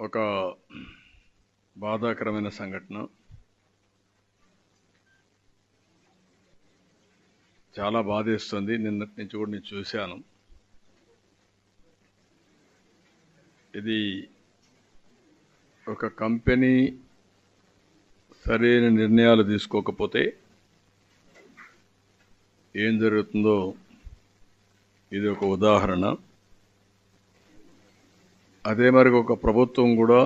ఒక బాధాకరమైన సంఘటన. చాలా బాధేస్తుంది. నిన్నటి నుంచి కూడా నేను చూశాను. ఇది ఒక కంపెనీ సరైన నిర్ణయాలు తీసుకోకపోతే ఏం జరుగుతుందో ఇది ఒక ఉదాహరణ. అదే మరి ఒక ప్రభుత్వం కూడా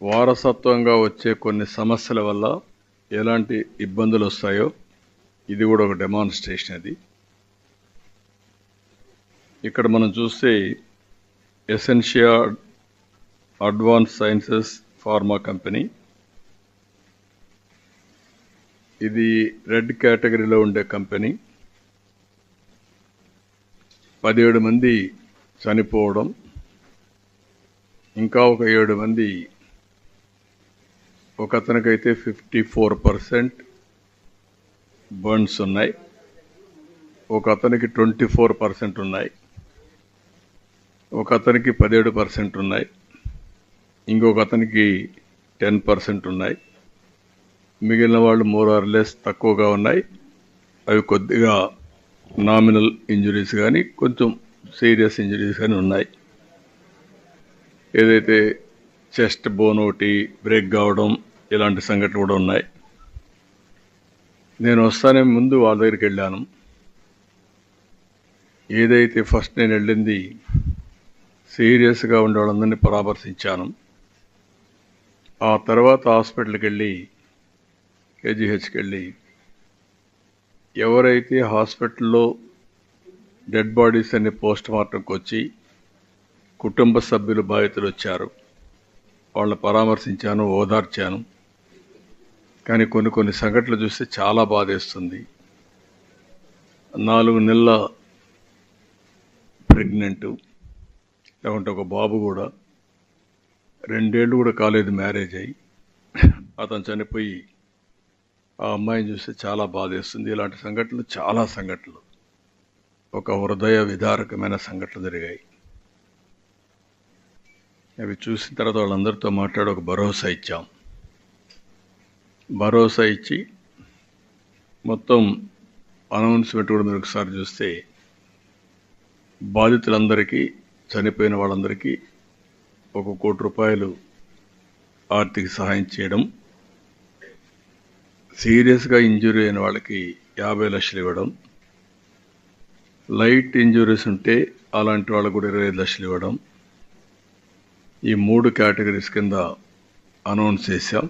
వారసత్వంగా వచ్చే కొన్ని సమస్యల వల్ల ఎలాంటి ఇబ్బందులు వస్తాయో ఇది కూడా ఒక డెమాన్స్ట్రేషన్ అది. ఇక్కడ మనం చూస్తే Escientia advance sciences pharma company ఇది రెడ్ కేటగిరీలో ఉండే కంపెనీ పదిహేడు మంది చనిపోవడం ఇంకా ఒక ఏడు మంది ఒక అతనికైతే ఫిఫ్టీ ఫోర్ పర్సెంట్ బర్న్స్ ఉన్నాయి ఒక అతనికి ట్వంటీ ఫోర్ పర్సెంట్ ఉన్నాయి ఒక అతనికి పదిహేడు పర్సెంట్ ఉన్నాయి ఇంకొక అతనికి టెన్ పర్సెంట్ ఉన్నాయి. మిగిలిన వాళ్ళు మోర్ ఆర్ లెస్ తక్కువగా ఉన్నాయి. అవి కొద్దిగా నామినల్ ఇంజురీస్ కానీ కొంచెం సీరియస్ ఇంజరీస్ అని ఉన్నాయి. ఏదైతే చెస్ట్ బోన్ ఒకటి బ్రేక్ కావడం ఇలాంటి సంఘటనలు కూడా ఉన్నాయి. నేను వస్తానే ముందు వాళ్ళ దగ్గరికి వెళ్ళాను. ఏదైతే ఫస్ట్ నేను వెళ్ళింది సీరియస్గా ఉండే వాళ్ళందరినీ పరామర్శించాను. ఆ తర్వాత హాస్పిటల్కి వెళ్ళి కేజీహెచ్కి వెళ్ళి ఎవరైతే హాస్పిటల్లో డెడ్ బాడీస్ అన్ని పోస్ట్ మార్టంకి వచ్చి కుటుంబ సభ్యులు బాధితులు వచ్చారు. వాళ్ళని పరామర్శించాను ఓదార్చాను. కానీ కొన్ని కొన్ని సంఘటనలు చూస్తే చాలా బాధేస్తుంది. నాలుగు నెలల ప్రెగ్నెంట్ లేకుంటే ఒక బాబు కూడా రెండేళ్ళు కూడా కాలేదు మ్యారేజ్ అయ్యి. అతను చనిపోయి ఆ అమ్మాయిని చూస్తే చాలా బాధేస్తుంది. ఇలాంటి సంఘటనలు చాలా సంఘటనలు. ఒక హృదయ విదారకమైన సంఘటనలు జరిగాయి. అవి చూసిన తర్వాత వాళ్ళందరితో మాట్లాడి ఒక భరోసా ఇచ్చాం. భరోసా ఇచ్చి మొత్తం అనౌన్స్మెంట్ కూడా మీరు ఒకసారి చూస్తే బాధితులందరికీ చనిపోయిన వాళ్ళందరికీ ఒక కోటి రూపాయలు ఆర్థిక సహాయం చేయడం సీరియస్గా ఇంజురీ అయిన వాళ్ళకి యాభై లక్షలు ఇవ్వడం లైట్ ఇంజురీస్ ఉంటే అలాంటి వాళ్ళకు కూడా ఇరవై ఐదు లక్షలు ఇవ్వడం. ఈ మూడు కేటగిరీస్ కింద అనౌన్స్ చేశాం.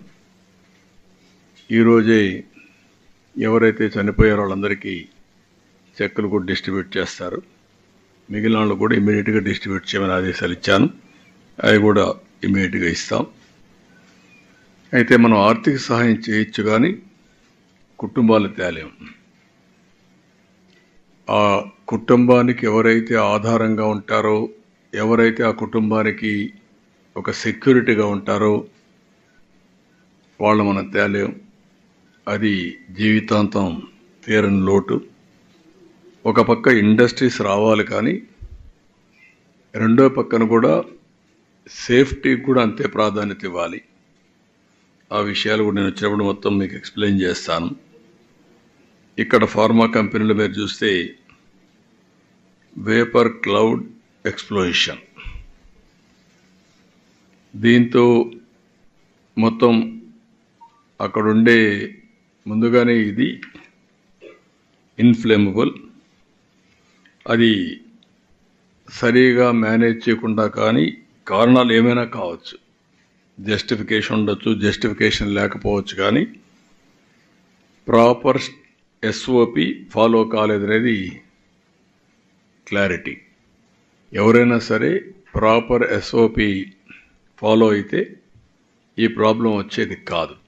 ఈరోజే ఎవరైతే చనిపోయారో వాళ్ళందరికీ చెక్కులు కూడా డిస్ట్రిబ్యూట్ చేస్తారు. మిగిలిన వాళ్ళు కూడా ఇమీడియట్గా డిస్ట్రిబ్యూట్ చేయమని ఆదేశాలు ఇచ్చాను. అవి కూడా ఇమీడియట్గా ఇస్తాం. అయితే మనం ఆర్థిక సహాయం చేయొచ్చు కానీ కుటుంబాలు తేలేము ఆ కుటుంబానికి ఎవరైతే ఆధారంగా ఉంటారో ఎవరైతే ఆ కుటుంబానికి ఒక సెక్యూరిటీగా ఉంటారో వాళ్ళు మనం తేలేం. అది జీవితాంతం తీరని లోటు. ఒక పక్క ఇండస్ట్రీస్ రావాలి కానీ రెండో పక్కన కూడా సేఫ్టీకి కూడా అంతే ప్రాధాన్యత ఇవ్వాలి. ఆ విషయాలు కూడా నేను వచ్చినప్పుడు మొత్తం మీకు ఎక్స్ప్లెయిన్ చేస్తాను. ఇక్కడ ఫార్మా కంపెనీలు మీరు చూస్తే వేపర్ క్లౌడ్ ఎక్స్ప్లోయిషన్. దీంతో మొత్తం అక్కడుండే ముందుగానే ఇది ఇన్ఫ్లేమబుల్. అది సరిగా మేనేజ్ చేయకుండా కానీ కారణాలు ఏమైనా కావచ్చు. జస్టిఫికేషన్ ఉండొచ్చు జస్టిఫికేషన్ లేకపోవచ్చు కానీ ప్రాపర్ ఎస్ఓపి ఫాలో కాలేదనేది క్లారిటీ ఎవరైనా సరే ప్రాపర్ ఎస్ఓపి ఫాలో అయితే ఈ ప్రాబ్లం వచ్చేది కాదు.